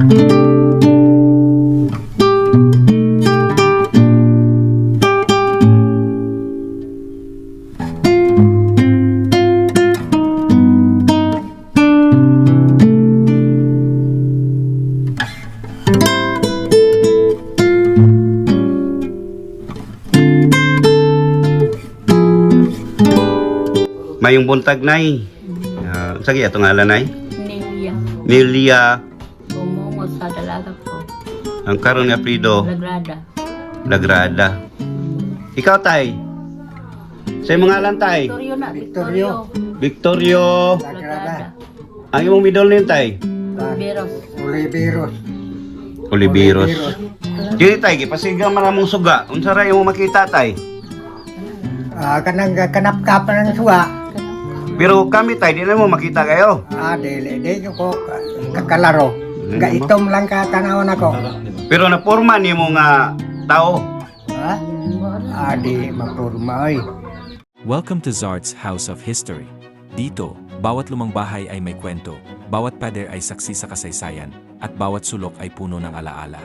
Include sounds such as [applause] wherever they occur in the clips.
Mayong buntag nay. Uh, sige atong ngalan nay. Nilia. Milia Sa dalaga ko. ang karon nga prido Lagrada. Lagrada. Ikaw tay. Sa imong ngalan tay. Victorio na. Victorio. Victorio. Lagrada. Ang imong middle name tay. Beros. Oliveros. Oliveros. Dili tay gipasigang man among suga. Unsa ra imong makita tay? Ah, kanang kanap-kapan ng suwa. Pero kami tay di na mo makita kayo. Ah, dili, di ko kakalaro. Nga itom lang ka tanawon ako. Pero naporma nimo nga tao. Ha? Ah, di mapurma oy. Welcome to Zard's House of History. Dito, bawat lumang bahay ay may kwento, bawat pader ay saksi sa kasaysayan, at bawat sulok ay puno ng alaala.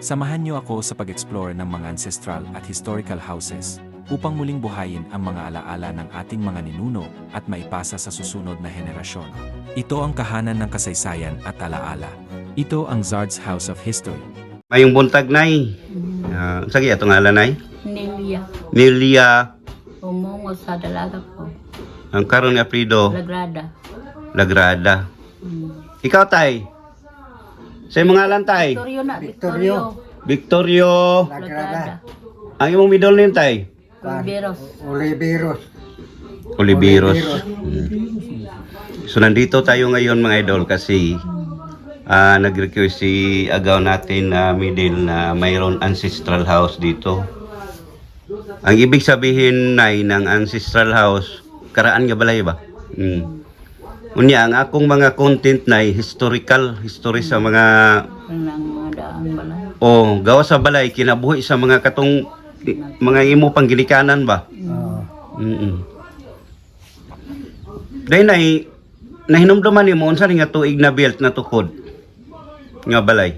Samahan niyo ako sa pag-explore ng mga ancestral at historical houses upang muling buhayin ang mga alaala ng ating mga ninuno at maipasa sa susunod na henerasyon. Ito ang kahanan ng kasaysayan at alaala. Ito ang Zard's House of History. Mayong buntag nay. Uh, sige atong ngalan nay. Nilia. Milia Bumungo sa dalaga ko. ang karon nga prido Lagrada. Lagrada. Hmm. Ikaw tay. Sa imong ngalan tay. Victorio na. Victorio. Victorio. Lagrada. Ang imong middle name tay. Beros. Oliveros. Oliveros. Oliveros. Mm. So nandito tayo ngayon mga idol kasi ah nag-request si agaw natin na middle na mayroon ancestral house dito. Ang ibig sabihin nay ng ancestral house, karaan nga balay ba? Mm. Unya ang akong mga content nay historical, history sa mga Nang mga daang balay. o gawa sa balay kinabuhi sa mga katong mga imo panggilikanan ba? Oh. Mm. Dahil na nahinumduman ni mo unsa nga tuig na built na tukod nga balay.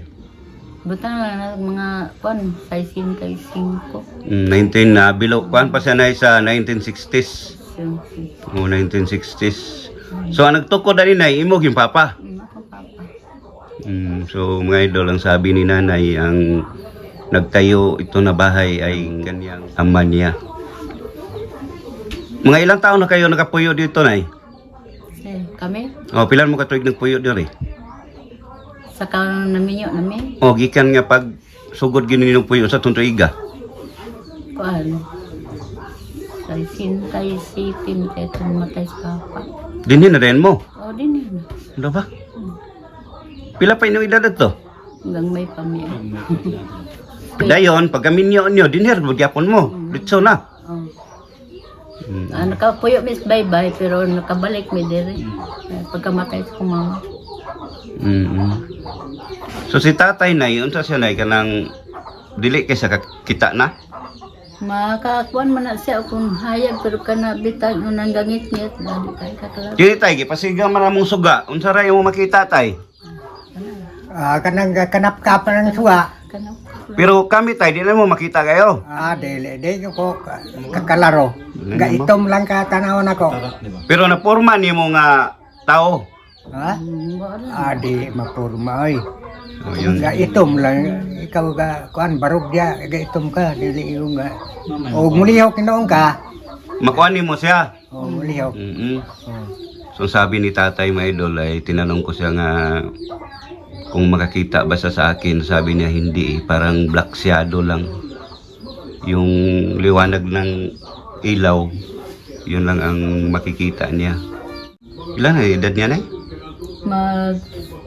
Butang lang na mga kon, 65. Mm, 19 na bilo kuan pa siya na sa 1960s. Siyempre. O 1960s. So ang nagtukod na rin ay imo yung papa. Mm, so mga idol ang sabi ni nanay ang nagtayo ito na bahay ay kanyang ama niya. Mga ilang taon na kayo nakapuyo dito nay? Eh, kami, O pilan mo ka tuig nagpuyo diri? Sa kanon namin yun, namin, O gikan nga pag sugod gini ng puyo sa tuntuiga. kuan, sa sintay, sipin, kaya tumatay sa papa. Dinhi na rin mo. O, din yun. Ano ba? Pila pa inyong edad to? Hanggang may pamilya. [laughs] Dayon, pag kaminyo nyo, dinher mo gyapon mo. Ditso na. Oh. Mm. Ah, nakapuyo mis bye-bye, pero nakabalik mi diri. Pagkamatay sa kumama. Mm. So si tatay na yun, sa siya na kanang dili kay sa kita na. Makakuan man na siya kung hayag, pero kanabitan mo nang gangit-ngit. Dali kay kakalap. Dili tay, gipasigang man among suga. Unsa ra imong makita tay? Ah, kanang kanap-kapan ng suwa. Kanang Pero kami tay, di na mo makita kayo. Ah, dili, di ko kakalaro. Nga itom lang ka tanawon ako. Pero naporma nimo nga tao. Ha? Ah, di mapurma oy. O, yun. Nga itom lang, ikaw ka, kuan, barog dia, nga itom ka, dili yung nga. O mulihok noong ka, Makuha nimo siya. o mulihok. Mm. Oh. So sabi ni tatay my idol ay tinanong ko siya nga kung makakita ba siya sa akin. Sabi niya hindi eh. Parang black shadow lang. Yung liwanag ng ilaw. Yun lang ang makikita niya. Ilan na edad niya na mag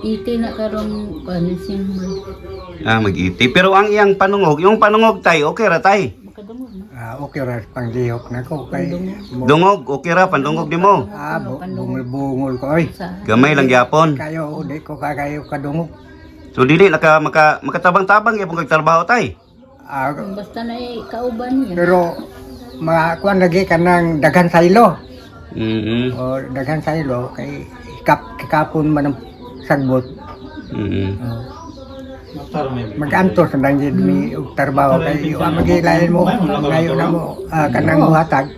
iti na karong December. Ah, mag-iti. Pero ang iyang panungog, yung panungog tay, okay ra tay. Makadungog na. Ah, okay ra panglihok na ko kay. Dungog, okay ra, pandungog di mo. Ah, bu- bungol-bungol ko oy. Sa Gamay lang yapon. Kayo di ko kagayo kadungog. So dili naka maka, makatabang-tabang yapon kag trabaho tay. Ah, basta na eh, kauban niya. pero mga kuan lagi kanang daghan saylo. Mm. O daghan saylo kay ikap kikapon man ang sagbot. Mm. Oh. magantos na lang yun ni og trabaho kay wa magilain mo ngayon na mo ah, kanang muhatag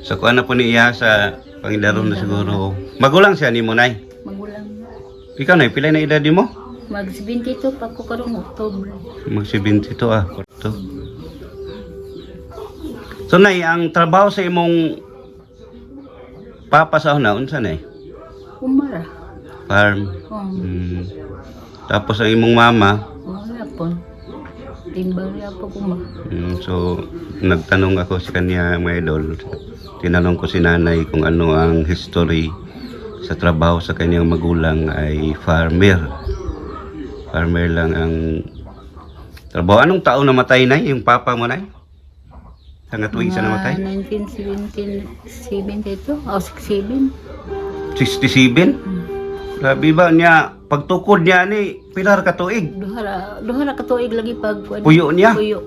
So kuha na po ni iya sa Panginoon na siguro. Magulang siya ni mo, Nay. Magulang. Ikaw, Nay, pila na edad mo? Mag 72 pa ko karong Oktubre. Mag 72 ah. Korto. So, Nay, ang trabaho sa imong papa sa unsa, Nay? Umara. Farm. Oh, Mm. Tapos ang imong mama, wala po. Timbang po kuma. Mm, so, nagtanong ako sa kanya, mga idol. Tinanong ko si nanay kung ano ang history sa trabaho sa kanyang magulang ay farmer. Farmer lang ang trabaho. Anong taon namatay na yung papa mo na? Hanggat tuwing siya namatay? 1972 o 67. 67? Grabe ba niya, pagtukod niya ni, pilar ka tuig. Duhara, duhara ka tuig lagi pag kuwan- Puyo niya? Puyo.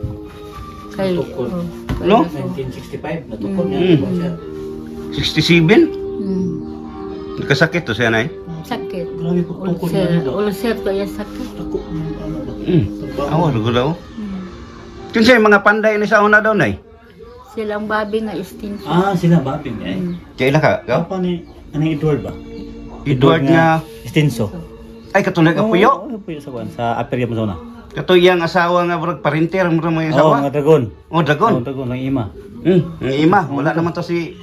Kay Tukod. oh, kay No? so, 1965, natukod Mm. niya. siya. 67? mm, Nagkasakit to siya na sakit. Grabe po, tukod niya Ulcer, yung sakit. Ako, ano ba? Mm. Awa, daw. Mm. Kinsay mga panday ni sa una daw, nay? Silang babi nga extinction. Ah, sila babing eh. Mm. Kaila ka? Ikaw? Apa ni, ano Edward ba? Edward nga, Stinso. ay katulad ka puyo. Oo, puyo sa kuwan, sa Aperia Mazona. Katuyang asawa nga brag parinter mo mo yung Oo, asawa. nga dragon. Oh, Oo, dragon. dragon, lang ima. Hmm, ang ima, wala naman to si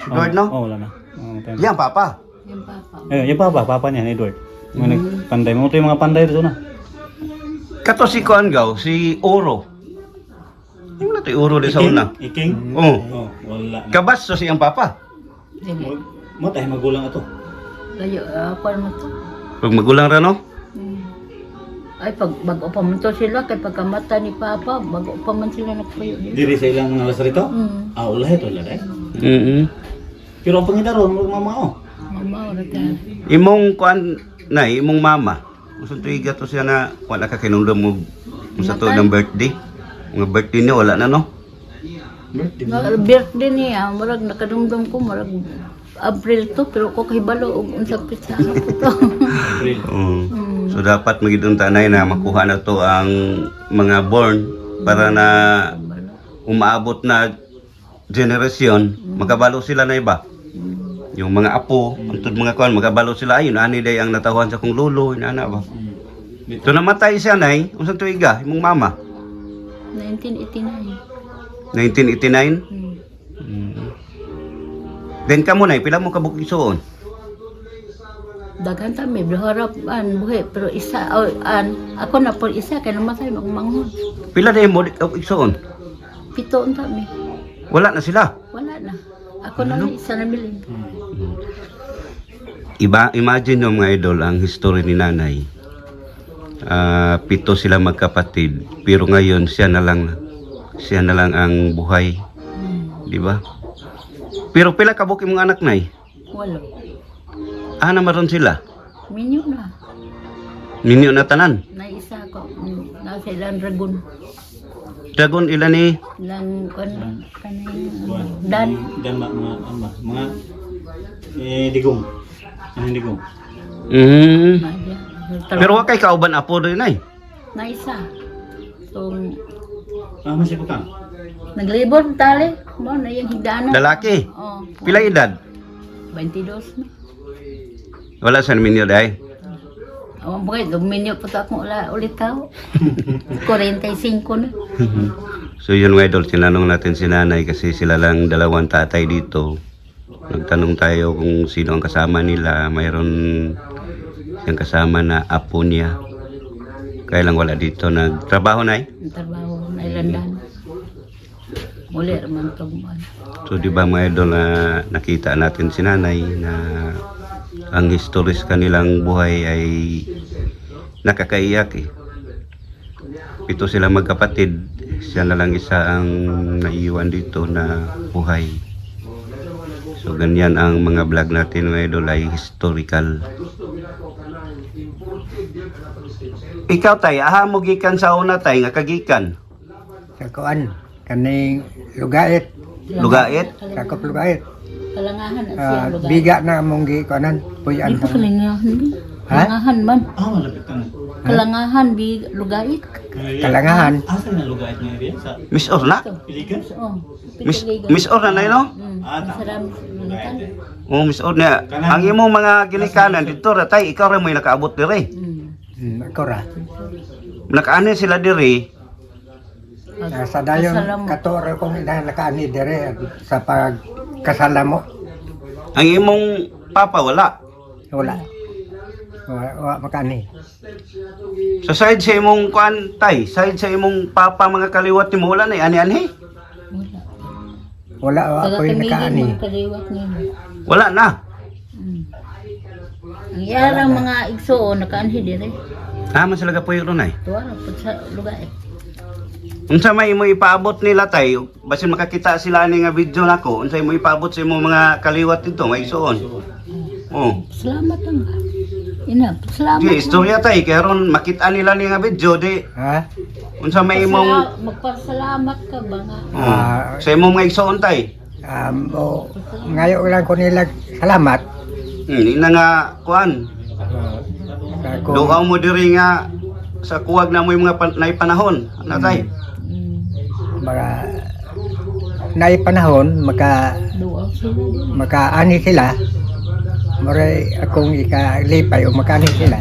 Edward, no? Oo, wala na. Oo, tayo. Yan, papa. Yung papa. Ayun, yung papa, papa niya, Edward. Mga nagpanday. Mga ito yung mga panday doon na. Kato si Kuan Gaw, si Oro. Yung na to yung Oro di sa una. Iking? Oh. Oo, wala na. Kabas so siyang papa. Dili. Mo tayo magulang ato. Layo, uh, kuwan mo to. Pag magulang ra no? Mm. Ay, pag bago pa man to sila, kay pagkamata ni Papa, bago pa man sila nagpuyo niya. Diri sa ilang mga lasarito? Mm. Ah, wala ito, wala eh. Mm Pero ang pangidaron, mga mama oh. Mama, ora ka. Imong Kuan na, imong mama. Gusto to iga to siya na wala ka kinundam mo sa to ng birthday. Mga birthday niya, wala na no? Birthday. Na birthday niya, murag nakadumdum ko, murag April to, pero ko kahibalo og unsa pizza ko to. April. Mm. [laughs] Mm. So dapat magidong tanay na makuha na to ang mga born para na umaabot na generasyon, magkabalo sila na iba. Yung mga apo, antod mga kuan, magkabalo sila ayun ani day ang natahuan sa kong lolo, inana ba. Mm. So namatay siya nay, unsang tuiga imong mama? 1989. 1989. Mm. Then kamo nay, pila mo kabuk isuon? Daghan ta may harap an buhi pero isa oh, an ako na po isa kay namatay magmanghon. Pila na mo isuon? Pito unta mi. Wala na sila. Wala na. Ako na lang isa na milin. Iba, imagine nyo mga idol ang history ni nanay. Ah, pito sila magkapatid, pero ngayon siya na lang siya na lang ang buhay, Mm. di ba? Pero pila ka buki mga anak nay? Walo. Ah, naman sila. Minyo na. Ninyo na tanan. Na isa ko. Na sa ilang dragon. Dragon ilan ni? Ilang kan kanay dan Dan ma- mga, ano ba, mga, eh, digong. Ano yung digong? Mm. Pero wa kay kauban apo rin nay. na isa. So Ah, masih bukang. Naglibor tali mo na yung higdanan. Lalaki. Oh. Pila edad? 22 na. Wala sa ninyo day. Awang bukay, dominyo po ako ula, ulit tao. [laughs] 45 na. [laughs] So yun mga idol, tinanong natin si nanay kasi sila lang dalawang tatay dito. Nagtanong tayo kung sino ang kasama nila. Mayroon siyang kasama na apo niya. Kaya lang wala dito nagtrabaho na eh. Ang trabaho na ilandan. Muli naman ano. So di ba mga idol na nakita natin si nanay na ang historis kanilang buhay ay nakakaiyak eh. Pito sila magkapatid. Siya na lang isa ang naiiwan dito na buhay. So ganyan ang mga vlog natin mga idol ay historical. Ikaw tay, aha mo gikan sa una tay nga kagikan. sa kuan kaning lugait Lugait? sakop lugait Kalangahan at Ah, siya lugar. biga na among gi kuanan puyan Di pa kalangahan. Ha? Kalangahan man. Ah, malapit na. Kalangahan, bi lugait. Kalangahan. Asa na lugar niya? Sa Miss Orna? Piligan? Oh, Miss, pitagay Miss Orna na no? Hmm, Ah, ta- lulitan. Oh, Miss Orna. Ang imong mga ginikanan dito, ratay, ikaw mo yung nakaabot dire. Hmm. Hmm, ako ra. Nakaanin sila dire. Ah, sa dayon katoro kong ina nakaani dire sa pagkasala mo. Ang imong papa, wala. Wala. Wala, wala makani. Sa side sa imong kuan tay, side sa imong papa mga kaliwat ni mo wala na eh. ani-ani. Wala. Wala wala Taga ko yung nakaani. Wala na. Hmm. Ang mga igsoon nakaanhi dire. Tama sila ka puyo ron ay. Tuwa sa lugait. Unsa may mo ipaabot nila tay, basin makakita sila ani nga video nako, unsa mo ipaabot sa imong mga kaliwat dito, may isuon. Oh. Salamat lang. Ina, salamat. Di istorya tay kay aron makita nila ni nga video di Ha? unsa may imong Pasala- Magpasalamat ka ba nga? oh, sa imong mga isuon tay. Um, o, ngayon lang ko nila salamat. Hmm, ina nga kuan. Ako, Duaw mo diri nga sa kuwag na mo yung mga pan- panahon. Ano tay? Hmm. Mga naipanahon maka makaani sila Maray akong ikalipay o makaani sila.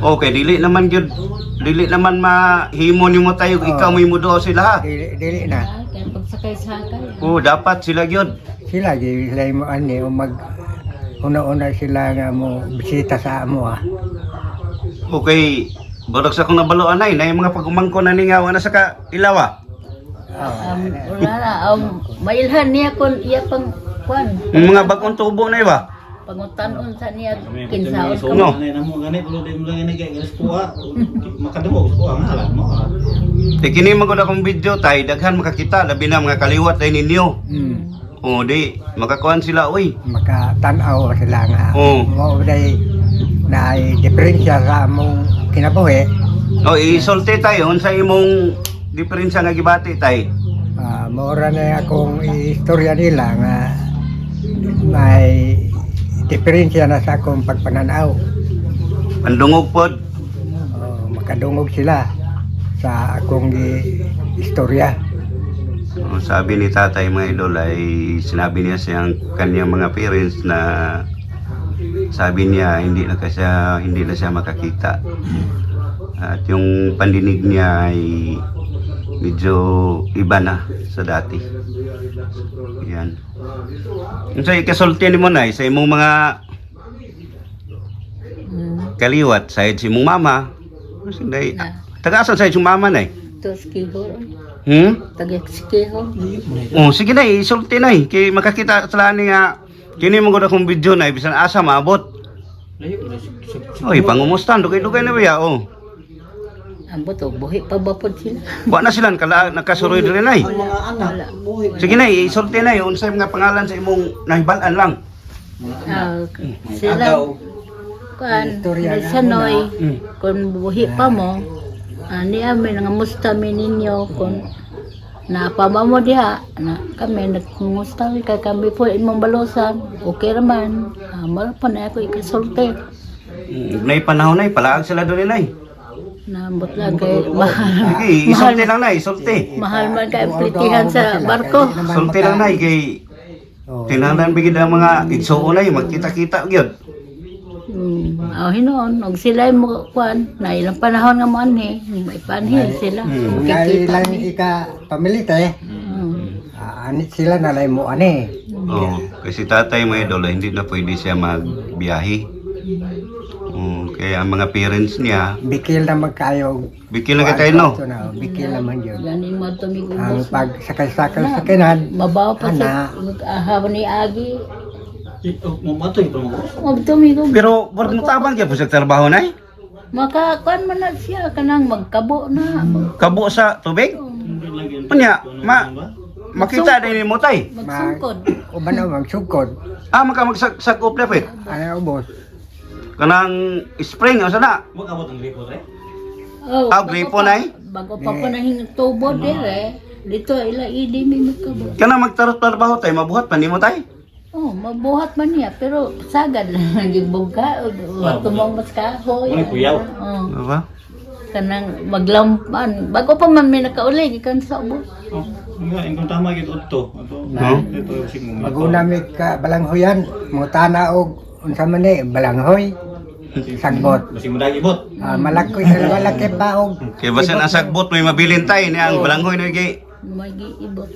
Okay, dili naman gyud dili naman mahimo nimo tayo Oh. ikaw mo imudo sila ha. Dili, dili na. Pagsakay-sakay. Oh, dapat sila gyud. Sila di sila mo ani o mag una-una sila nga mo bisita sa amo ah. Okay, Burag sa akong nabaloan ay, na yung mga pagumangko na ningaw na sa ka ilawa. Um, wala na. Um, mailhan niya kung iya pang kwan. Yung mga bagong tubo na iba. Pangutan sa niya kinsaon ka No. mo. na mo ganit ulo din mo lang ni kay galis kuha. Makadamo kuha nga alam mo. ah. Di kini magod akong video tay, daghan makakita labi na mga kaliwat ay ninyo. Mm. Oh, di makakuan sila oy. Makatanaw sila nga. Oo. Mo day na ay diferensya sa among kinabuhi. Oh, isulti tayo unsa imong diferensya nga gibati tay. Ah, maura na akong istorya nila nga may diferensya na sa akong pagpananaw. Pandungog pod. Oh, makadungog sila sa akong istorya. Oh, sabi ni tatay mga idol ay sinabi niya sa kanyang mga parents na sabi niya hindi na kasi hindi na siya makakita. At yung pandinig niya ay medyo iba na sa dati. Yan. Yung sa ikasulti ni mo na sa imong mga kaliwat sa si imong mama. Sinday, Na. taga-asan sa imong mama na Ito skiho. Hmm? Tag-skiho. Oh, sige na, isulti na eh. Kay makakita sila ni nga, kini mo akong video na, bisan asa maabot. Layo sig- sig- Oy, pangumustan, dugay-dugay na ba oh. Ambot o, buhi pa ba po sila? Wa na sila, kala, nakasuroy rin na eh. Ang mga anak. Sige na, isulti na eh. Unsay mga pangalan sa imong nahibalan lang. Ah, sila, na sanoy, Mm. kung buhi pa mo, ani amin nga musta mi ninyo kung napama mo diha? Na kami nagmusta kay kami po imong balusan. Okay raman amal pa na ako ikasulti. Mm, Nay panahon na palaag sila doon na eh. naambot lang kay mahal. Sige, [laughs] isulti lang na, isulti. mahal man kay plitihan sa barko. Isulti lang na kay Oh, tinanan bigid ang mga igsuon na magkita-kita gyud. Hmm, oh, hinoon, og sila mo kwan, na ilang panahon nga mo ani, may panhin sila. Hmm. ngay Kikita lang ni. ika pamilite. Hmm. Ah, ani sila na lay mo ani. Oh, kasi tatay mo idol, eh, hindi na pwede siya magbiyahe. Oh, kaya ang mga parents niya, Bikil na magkayo. bigyan lang tayo no. Na, bikil naman yun. Ganin mo tumigubos. Ang pag sakay-sakay sa kinan, Mabaw pa sa Ana. ahab ni Agi. Mamatoy pa mo. Huwag tumigubos. Pero wag mo tabang kaya po sa trabaho na eh. Makakuan man na siya, kanang magkabo na. Kabo sa tubig. Hindi lang yun. Unya, ma makita din mo tay. Magsungkod. uban na magsugkod. Ah, maka magsakop na pit. Ano ubos? Kanang spring o sana. Wag abot ang gripo re. Oh, Ah, gripo na eh? Bago pa po nahing tubo dire. Dito ila idi mi magkabo. Kanang magtarot trabaho tay mabuhat pa nimo tay. Oh, Oh, mabuhat man niya, pero sagad lang [laughs] naging bugka. Tumong mas kahoy. Muna kuyaw. Oh, Diba? kanang maglampan. Bago pa man may nakaulig, ikan sa ubos. Oh, nga, ingkong tama gid udto. Ato. No? Ito sig mo. Maguna mi ka balanghoyan, mutana og unsa man ni balanghoy, sagbot. Basi mo dagi bot. Ah, malakoy sa malaki pa og Kaya basta ang sagbot may mabilin tayo niya ang balanghoy na gay. May giibot.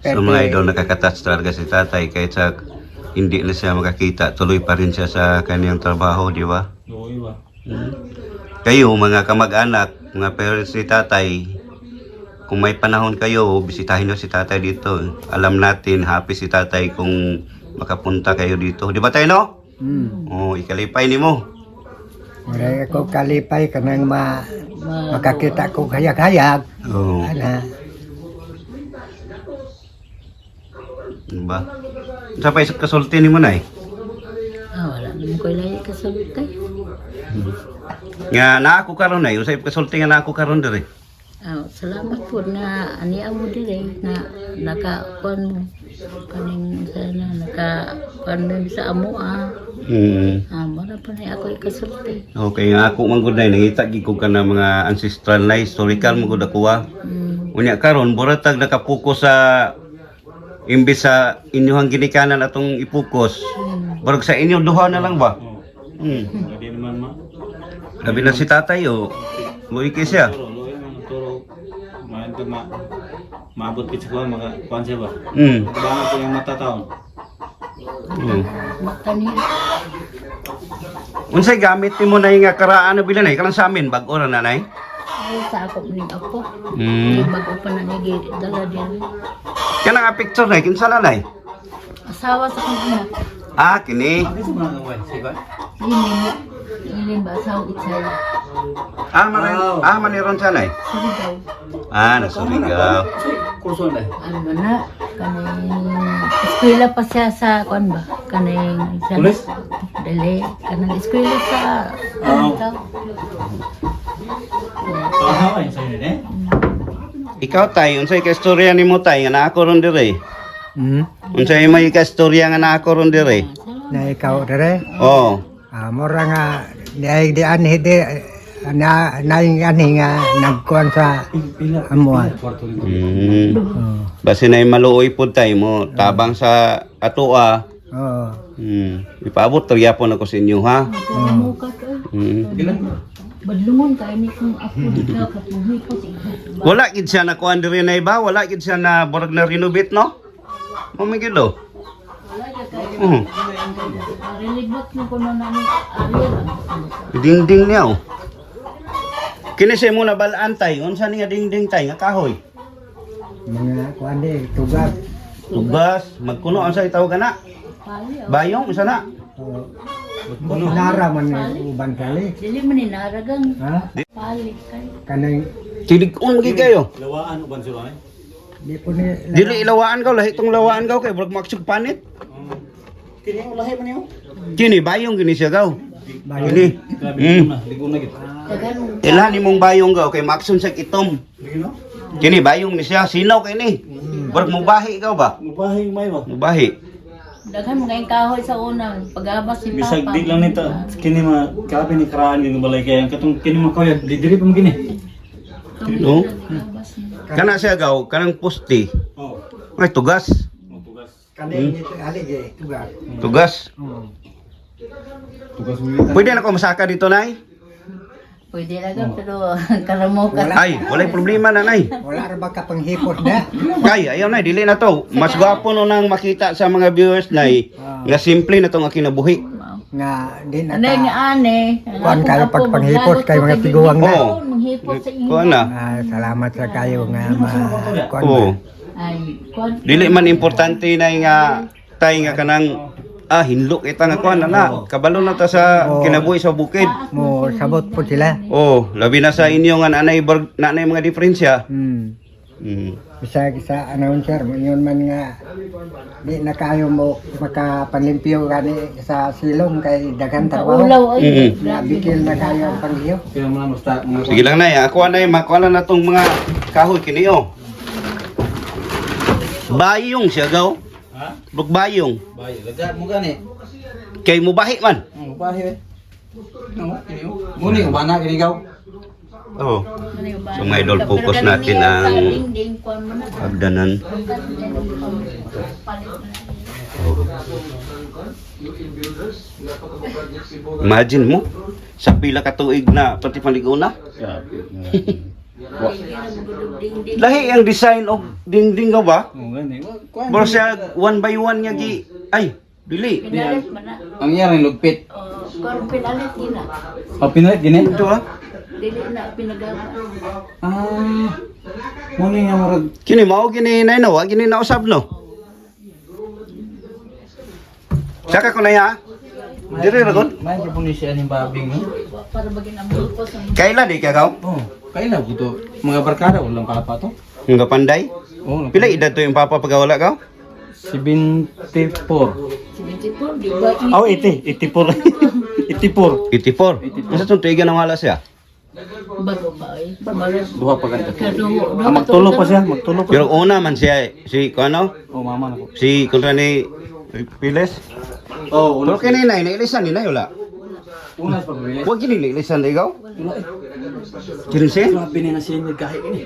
So mga idol, nakakatats talaga si tatay kahit sa hindi na siya makakita, tuloy pa rin siya sa kanyang trabaho, di ba? Oo, iba. Kayo, mga kamag-anak, mga parents ni tatay, kung may panahon kayo, bisitahin nyo si tatay dito. Alam natin, happy si tatay kung makapunta kayo dito. Di ba tayo, no? Hmm. Oh, ikalipay ni mo. Mura ako kalipay kanang ma Ma- makakita ko hayag-hayag. Oh, Ana. Ba? Sa pa kasulti ni mo na eh. Ah, wala naman ko ilayi kasultay. Nga na ako karon na, usay kasulti nga na ako karon diri. Ah, salamat po na ani mo dire na naka mo kaning sana naka mo sa amo ah. Hmm. Ah, mara pa na ako ikasulti. Okay, nga ako man gud na nangita gid ko ka na mga ancestral na historical mo gud ako ah. Mm. Unya karon buratag nakapokus sa imbis sa inyong ginikanan atong ipokus. Barag sa inyo duha na lang ba? Hmm. Hindi naman ma. Labi na si tatay oh. Siya. Man turo. Mayan to ma. Maabot sa kuha mga kuan siya ba. Hmm. Bangat ko yung mata taon. Hmm. Unsay gamit nimo na nga karaan na bilanay kalang sa amin bag ora nanay? Ay, sa ako ni ako. Hmm. Bago pa na nigi dala din. Kana nga picture na kinsa nanay? Asawa sa kanya. Ah, kini. Ini ini ba asawa itsay. Ah, man ah maniron sa nay. Ah, nasurigaw. Kurso na. Ano na? Kaning eskwela pa siya sa kuan ba? Kaning sa Pulis? Dili. Kanang eskwela sa Oo. ano ay sa eh. Ikaw tay, unsay ka istorya nimo tay nga naa ako ron dire? Hmm. Unsay may ka istorya nga naa ako ron dire? Na ikaw dere. Oh. Ah, mura nga dahil di anhi di na naing ani nga nagkuan sa amo. Hmm. Basi na maluoy pud tay mo tabang sa atoa. Oh. Hmm. Ipaabot to yapon ako sa inyo ha. To? Hmm. Badlungon ka ini kung ako dito kapuhi ko sa iba. Wala gid siya na kuan diri na iba, wala gid siya na borag na renovate no? Mo mi gid do. Wala ka kayo. Hmm. Relibot mo ko na area. Dingding niya oh. Kini siya muna balaan tay, unsa ni nga dingding tay nga kahoy? Mga kuan di tugag. Tugas, magkuno ang sa itawag na. Bayong isa na. Oh. Nara man ni uban kali. Dili man inaragang Ha? pali kay. Kanang Tilig-on gid kayo. Lawaan uban sila eh. di po ni Dili ilawaan ka lahi tong lawaan ka kay burag maksug panit. Kini ang lahi man niyo. Kini bayong gini siya gaw. bayo. Kini. Grabe Mm. ligo na, ligo na gid. Dagan mo Ilhan imong bayong gaw kay maksun sa no? Kini bayong ni siya sinaw kay ni. Burag mubahi ikaw ba? Mubahay may ba. Mubahi. Daghan mo ngayong kahoy sa unang pagabas si Bisag Papa. di lang nito. Kini ma kape ni karaan gini balay kaya katong kini mo kaya di diri pa mo gini. No? Kana siya gaw kanang pusti. Oh. Ay tugas. Tugas. Kanang ni ali di tugag. Tugas. Oh. Tugas mo. Pwede na ko masaka dito nay? Pwede na gan pero [laughs] karamo ka. Ay, walay problema na nay. Wala ra ba ka panghipot na? Kay, ayaw na, dili na to. Mas gwapo no nang makita sa mga viewers na nga simple na to nga kinabuhi. Nga di na Ano ka. nga ane? Kuwan kayo pag panghipot kay mga tiguang na. Oo. Manghipot sa inyo. Kuha na. Ah, salamat sa kayo nga ma kuan Oo. Ay, kuwan. Dili man importante na nga tay nga kanang ah hinlo kita nga kuan na kabalo na ta sa Oo. kinabuhi sa bukid. mo sabot po sila. Oh, labi na sa inyo nga nanay bar- nanay mga diferensya. Hmm. Mm. Bisag sa announcer, yun man nga di na kayo mo makapanlimpyo gani sa silong kay daghan trabaho. Ulaw ay. Mm. Nabikil na kayo ang panghiyo. Kaya mo lang basta mga Sige lang nay, ako anay makuha na tong mga kahoy kini oh. Bayong siya gaw. Ha? Bukbayong. Bayo, lagat mo gani. Kay mubahi man. Ang bahay. No, kini. Muni ko bana kini gaw. Oo. Yung So, mga idol, focus natin ang- mo na. Pagdanan. Imagine mo, sa pila ka tuig na pati paligo [laughs] na. Lahi ang design og dingding ka ba? Oh, gani. Kuan. Bro siya one by one niya gi ay dili. Pinalit mo na. Ang yaring lugpit. O, kung pinalit din na. O pinalit gini. Ito ah. Dili na pinagawa. Ah. Muni nga murag Kini mao gini na no, wa gini na usab no. Saka ko na ya. Dire ra kon. May proponi siya ni babing no. Para bagin ang bulko sa Kaila di ka gaw? Oh, kailan buto mga barkada walang papa to. Nga panday. Oh, Pila edad to yung papa pagawala ka? 74. 74, di ba? Oh, 80, 84. 84. 84. Masa tong tuigan ang wala siya? Bago ba eh? Duha pa. Pero, Ah, magtulo pa siya, magtulo pa. Pero una man siya si ano? Oh, mama na ko. Si kontra ni Piles. Oh, Pero kini na ilisan ni na wala. Unas pa bigay. Wa gini ilisan ikaw? Eh. Siya? Grabe na na siya kahit ini.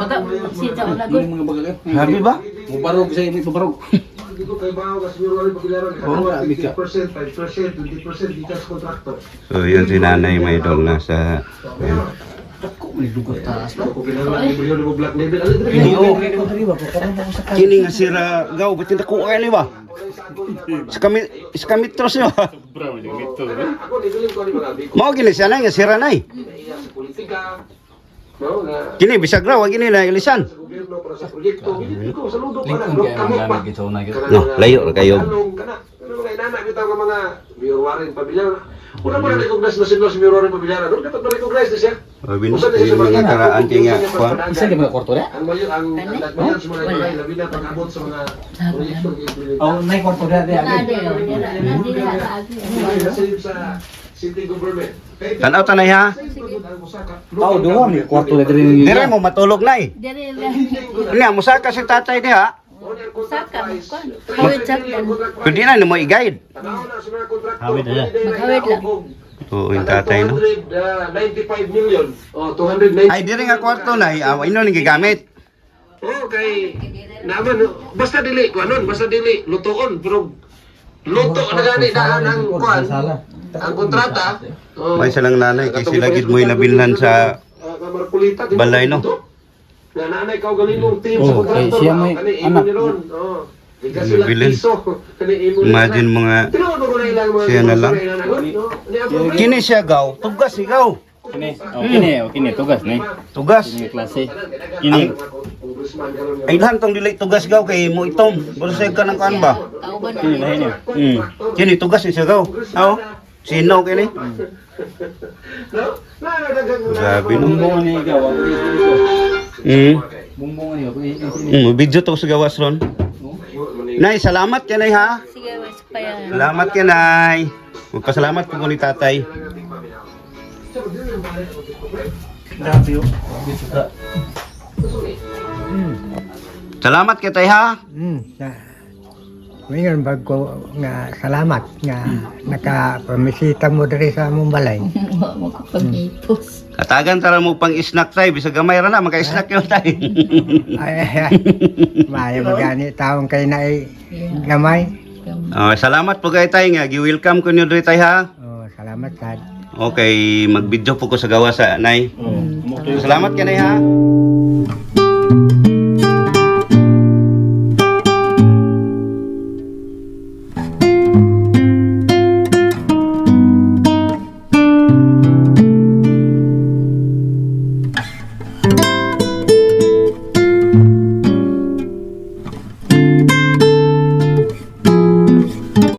Baga, sita wala Ini ko. mga bagal eh. Habi ba? Mubarog sa ini, mubarog. [laughs] Oh, grabe ka. So yun si nanay may idol na sa ayun. Lugar taas ba? Kini oh. Nga sira gaw bitin ko ay ni ba? Sa kami sa kamitros niyo. Mao gini siya na nga sira nay. Kini bisag raw gini na ilisan. Lingkon kaya ang lamig ito na gitu. No, layo ra kayo. Pero kay nana kita nga mga Miorwarin Pamilyara. Una pa na-recognize na si Miorwarin Pamilyara. Doon dapat na-recognize na siya. Sabi no, yung mga karaan kay nga kuan. Isa di mga kwarto na? Ang mayo ang nagmayan sa mga ibay, labi na pag-abot sa mga proyekto Oh, may kwarto na di sa city government. Tanaw tanay ha. Oh, duha may kwarto na diri. Dire mo matulog nay. Dire lang. Nya musaka si tatay diha. Saka mo kon. Hawid sakdan. Kundi na mo i-guide. Hawid na. Maghawid lang. Oo, yung tatay no. 295 million. Oh, 290. Ay dire nga kwarto nay, aw ino ni gigamit. Oh, kay naman basta dili ko anon, basta dili lutoon pero luto na gani daan ang kuan. Ang kontrata. Oh, May silang nanay kay sila gid mo inabilhan sa ah, di? Balay, no? Nga nanay kau galingong team Oh, sa kontrata. kay siya may Kani imo anak. ni ron. Oh. Ika sila Bilin. piso. Kani imo ni Imagine anak. mga Tinuod mo na ilang mga Siya na lang. na kini siya gaw, tugas ikaw. Kini, oh, kini, oh, kini tugas ni. Tugas. Kini klase. Ang ay lahan tong dili tugas gaw kay mo itom. Bursa ka nang kuan ba? Na? Kini lahi niya. Hmm. Kini tugas ni siya gaw. Aw. Sino kini? No? Na nagdagan mo na. Grabe no. Bumbong ni ikaw. ako dito. Hmm. Bumbong ni ako. Kini. Hmm, video to sa gawas ron. Nay, salamat kay nay ha. Sige, pa yan. Salamat kay nay. Magpasalamat po ni tatay. Grabe yo. Ka. Salamat kay tay ha. Hmm. Ngayon bago nga salamat nga nakapamisita mo diri sa among balay. [laughs] Wa mo ko pag-ipos. Katagan tara mo pang snack tay bisag gamay ra na maka-snack yo tay. [laughs] ay, ay, ay. Maayo magani taong kay na gamay. Oh, salamat po kay tay nga gi-welcome ko niyo diri tay ha. Oh, salamat sad. Okay, mag-video po ko sa gawa sa nay. Mo Salamat kay nay ha.